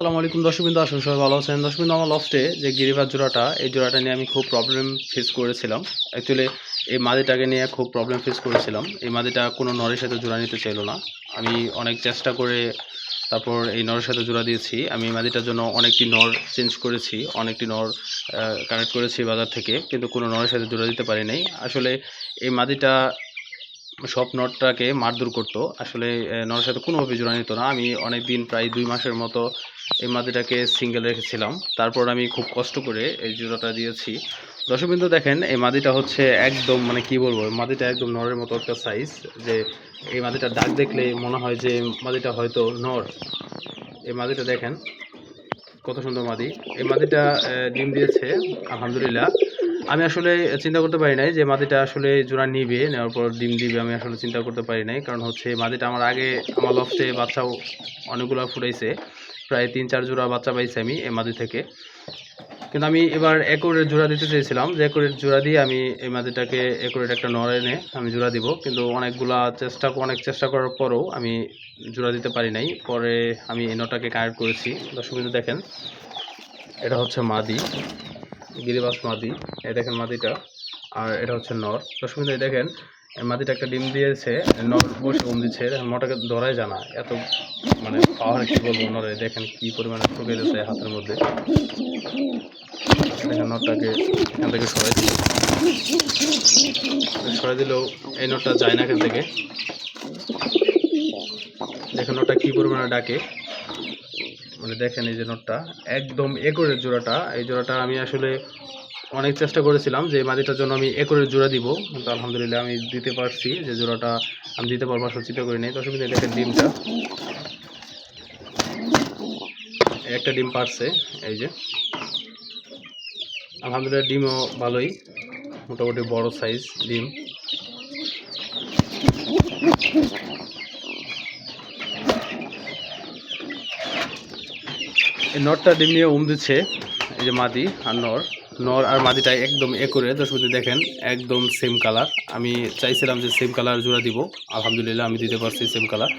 আসসালামু আলাইকুম দর্শকবিন্দু আসুন সবাই ভালো আছেন। দর্শকবিন্দু, আমার লফটে যে গিরিবাজ জোড়াটা, এই জোড়াটা নিয়ে আমি খুব প্রবলেম ফেস করেছিলাম। অ্যাকচুয়ালি এই মাদিটাকে নিয়ে খুব প্রবলেম ফেস করেছিলাম। এই মাদিটা কোনো নরের সাথে জোড়া নিতে চাইলো না। আমি অনেক চেষ্টা করে তারপর এই নরের সাথে জোড়া দিয়েছি। আমি এই মাদিটার জন্য অনেকটি নর চেঞ্জ করেছি, অনেকটি নর কানেক্ট করেছি বাজার থেকে, কিন্তু কোনো নরের সাথে জোড়া দিতে পারি নাই। আসলে এই মাদিটা সব নটটাকে মারধর করতো। আসলে নরের সাথে কোনোভাবে জোড়া নিত না। আমি অনেক দিন প্রায় দুই মাসের মতো এই মাদিটাকে সিঙ্গেল রেখেছিলাম। তারপর আমি খুব কষ্ট করে এই জোড়াটা দিয়েছি। দর্শকবিন্দু, দেখেন, এই মাদিটা হচ্ছে একদম মানে কি বলব মাদিটা একদম নরের মতো একটা সাইজ যে এই মাদিটার ডাক দেখলে মনে হয় যে মাদিটা হয়তো নর। এই মাদিটা দেখেন, কত সুন্দর মাদি এই মাদিটা ডিম দিয়েছে, আলহামদুলিল্লাহ। আমি আসলে চিন্তা করতে পারি নাই যে মাদিটা আসলে জোড়া নিবে, নেওয়ার পর ডিম দিবে আমি আসলে চিন্তা করতে পারি নাই। কারণ হচ্ছে মাদিটা আমার আগে আমার লফটে বাচ্চাও অনেকগুলো ফুটাইছে, প্রায় তিন চার জোড়া বাচ্চা পাইছি আমি এই মাদি থেকে। কিন্তু আমি এবার একরের জোড়া দিতে চেয়েছিলাম, যে একরের জোড়া দিয়ে আমি এই মাদিটাকে একরের একটা নর এনে আমি জোড়া দিব। কিন্তু অনেকগুলা চেষ্টা, অনেক চেষ্টা করার পরেও আমি জোড়া দিতে পারি নাই। পরে আমি এই নটাকে কানেক্ট করেছি। দর্শক দেখেন, এটা হচ্ছে মাদি। গিরিবাস মাদি, এই দেখেন মাদিটা, আর এটা হচ্ছে নর। দর্শক এই দেখেন মাদিটা একটা ডিম দিয়েছে নর বসে ঘুম দিচ্ছে নটাকে ধরাই জানা এত মানে পাওয়ার কি বলব নরে, দেখেন কি পরিমাণে ঠকে দিচ্ছে হাতের মধ্যে। দেখেন নটটাকে এখান থেকে সরাই দিল। সরাই দিলেও এই নটটা যায় না এখান থেকে। দেখেন নটটা কি পরিমাণে ডাকে। মানে দেখেন এই যে নটটা, একদম একরের জোড়াটা। এই জোড়াটা আমি আসলে অনেক চেষ্টা করেছিলাম যে এই মাদিটার জন্য আমি একরের জোড়া দিব, কিন্তু আলহামদুলিল্লাহ আমি দিতে পারছি, যে জোড়াটা আমি দিতে পারব আসলে চিন্তা করি নাই। দর্শক বিন্দু দেখেন ডিমটা, একটা ডিম পারছে, এই যে। আলহামদুলিল্লাহ ডিমও ভালোই, মোটামুটি বড় সাইজ ডিম। নরটা ডিম নিয়ে উম দিচ্ছে এই যে মাদি আর নর। নর আর মাদিটা একদম একরে দর্শক দেখেন, একদম সেম কালার আমি চাইছিলাম যে সেম কালার জোড়া দিব। আলহামদুলিল্লাহ, আমি দিতে পারছি সেম কালার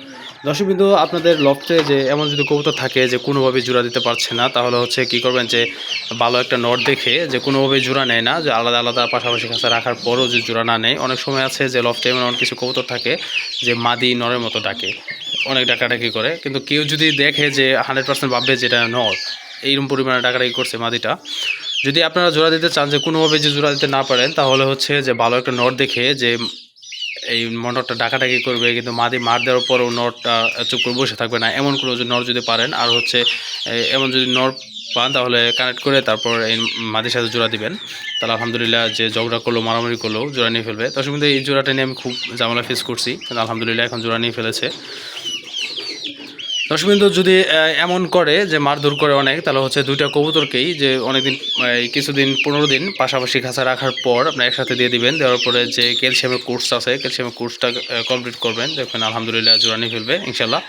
দর্শক বিন্দু আপনাদের লফটে যে এমন যদি কবুতর থাকে যে কোনোভাবে জোড়া দিতে পারছে না, তাহলে হচ্ছে কি করবেন যে ভালো একটা নট দেখে যে কোনোভাবে জোড়া নেয় না, যে আলাদা আলাদা পাশাপাশি কাছে রাখার পরও যে জোড়া না নেয়। অনেক সময় আছে যে লফটে এমন অনেক কিছু কবুতর থাকে যে মাদি নরের মতো ডাকে। অনেক ডাকাডাকি করে, কিন্তু কেউ যদি দেখে যে হান্ড্রেড পার্সেন্ট ভাববে যেটা নর, এইরকম পরিমাণে ডাকাডাকি করছে মাদিটা, যদি আপনারা জোড়া দিতে চান যে কোনোভাবে যে জোড়া দিতে না পারেন, তাহলে হচ্ছে যে ভালো একটা নট দেখে যে এই নটটা ডাকাডাকি করবে, কিন্তু মাদি মার দেওয়ার পরেও নটটা চুপ করে বসে থাকবে না, এমন কোনো নর যদি পারেন, আর হচ্ছে এমন যদি নট পান, তাহলে কানেক্ট করে তারপর এই মাদির সাথে জোড়া দিবেন। তাহলে আলহামদুলিল্লাহ যে ঝগড়া করল, মারামারি করল, জোড়া নিয়ে ফেলবে। তার সঙ্গে এই জোড়াটা নিয়ে আমি খুব ঝামেলা ফেস করছি আলহামদুলিল্লাহ এখন জোড়া নিয়ে ফেলেছে। দর্শকবিন্দু যদি এমন করে যে মারধর করে অনেক, তাহলে হচ্ছে দুইটা কবুতরকেই যে অনেকদিন কিছুদিন, পনেরো দিন পাশাপাশি খাঁচা রাখার পর আপনি একসাথে দিয়ে দিবেন। দেওয়ার পরে যে ক্যালসিয়ামের কোর্স আছে ক্যালসিয়ামের কোর্সটা কমপ্লিট করবেন। দেখবেন আলহামদুলিল্লাহ জোড়া নিয়ে ফেলবে ইনশাল্লাহ